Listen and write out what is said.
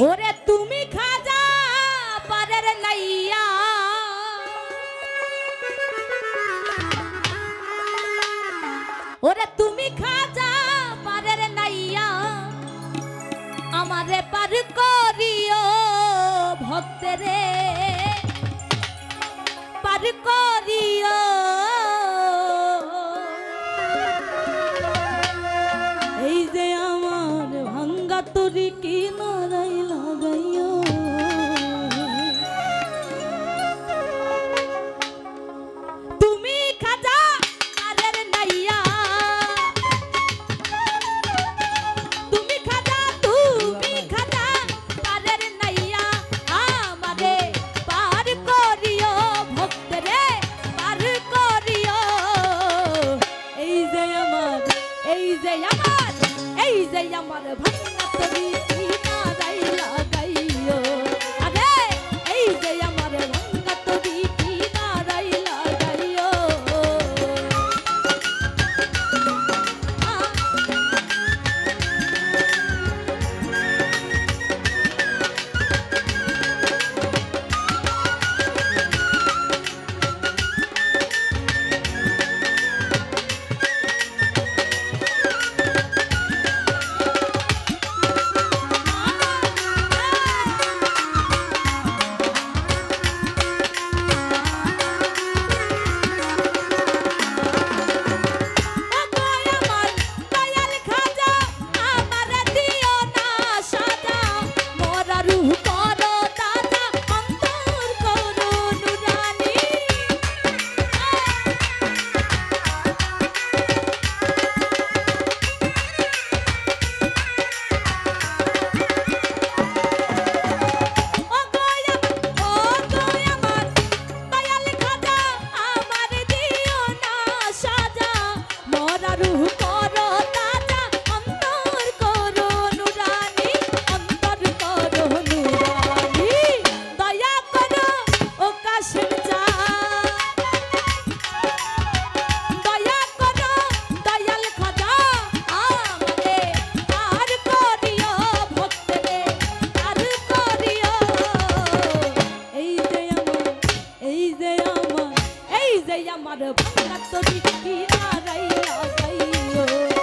ওরে তুমি খাজা পারের নাইয়া। ওরে তুমি খাজা পারের নাইয়া। আমারে পার করিও ভক্তরে। পার করিও। এই যে আমার ভাঙ্গা তরি যে আমার এই যে আমার ভাঙা আর ভাঙা তরি কি দাঁড়াইয়া যাইও।